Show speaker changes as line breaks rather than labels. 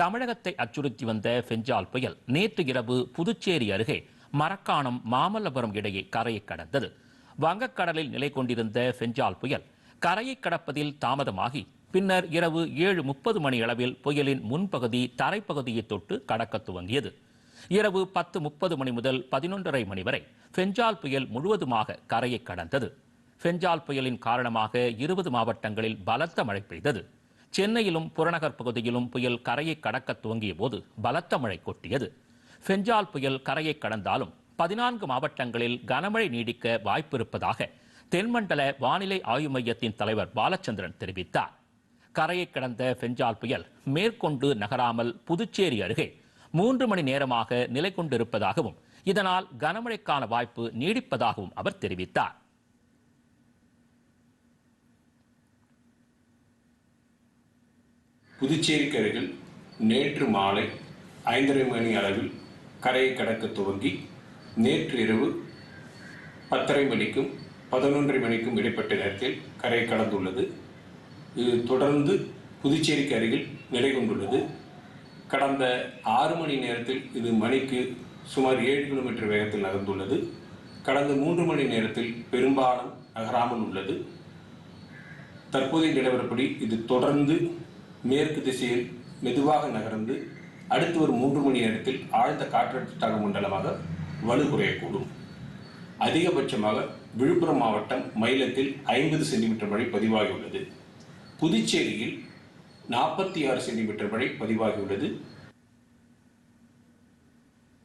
தமிழகத்தை அச்சுறுத்தி வந்த ஃபெஞ்சால் புயல் நேற்று இரவு புதுச்சேரி அருகே மரக்காணம் மாமல்லபுரம் இடையே கரையை கடந்தது. வங்கக்கடலில் நிலை கொண்டிருந்த ஃபெஞ்சால் புயல் கரையை கடப்பதில் தாமதமாகி பின்னர் இரவு ஏழு முப்பது மணி அளவில் புயலின் முன்பகுதி தரைப்பகுதியை தொட்டு கடக்கத் துவங்கியது. இரவு பத்து முப்பது மணி முதல் பதினொன்றரை மணி வரை ஃபெஞ்சால் புயல் முழுவதுமாக கரையை கடந்தது. ஃபெஞ்சால் புயலின் காரணமாக இருபது மாவட்டங்களில் பலத்த மழை பெய்தது. சென்னையிலும் புறநகர் பகுதியிலும் புயல் கரையை கடக்க துவங்கிய போது பலத்த மழை கொட்டியது. ஃபெஞ்சால் புயல் கரையை கடந்தாலும் பதினான்கு மாவட்டங்களில் கனமழை நீடிக்க வாய்ப்பிருப்பதாக தென்மண்டல வானிலை ஆய்வு மையத்தின் தலைவர் பாலச்சந்திரன் தெரிவித்தார். கரையை கடந்த ஃபெஞ்சால் புயல் மேற்கொண்டு நகராமல் புதுச்சேரி அருகே மூன்று மணி நேரமாக நிலை கொண்டிருப்பதாகவும் இதனால் கனமழைக்கான வாய்ப்பு நீடிப்பதாகவும் அவர் தெரிவித்தார்.
புதுச்சேரிக்கு அருகில் நேற்று மாலை ஐந்தரை மணி அளவில் கரையை கடக்க துவங்கி நேற்று இரவு பத்தரை மணிக்கும் பதினொன்றரை மணிக்கும் இடைப்பட்ட நேரத்தில் கரையை கடந்துள்ளது. இது தொடர்ந்து புதுச்சேரிக்கு அருகில் நிலை கொண்டுள்ளது. கடந்த ஆறு மணி நேரத்தில் இது மணிக்கு சுமார் ஏழு கிலோமீட்டர் வேகத்தில் நகர்ந்துள்ளது. கடந்த மூன்று மணி நேரத்தில் பெரும்பாலும் நகராமல் உள்ளது. தற்போதைய நிலவரப்படி இது தொடர்ந்து மேற்கு திசையில் மெதுவாக நகர்ந்து அடுத்து ஒரு மூன்று மணி நேரத்தில் ஆழ்ந்த காற்றழுத்த தாழ்வு மண்டலமாக வலு குறையக்கூடும் அதிகபட்சமாக விழுப்புரம் மாவட்டம் மயிலத்தில் ஐம்பது சென்டிமீட்டர் மழை பதிவாகியுள்ளது. புதுச்சேரியில் நாற்பத்தி ஆறு சென்டிமீட்டர் மழை பதிவாகியுள்ளது.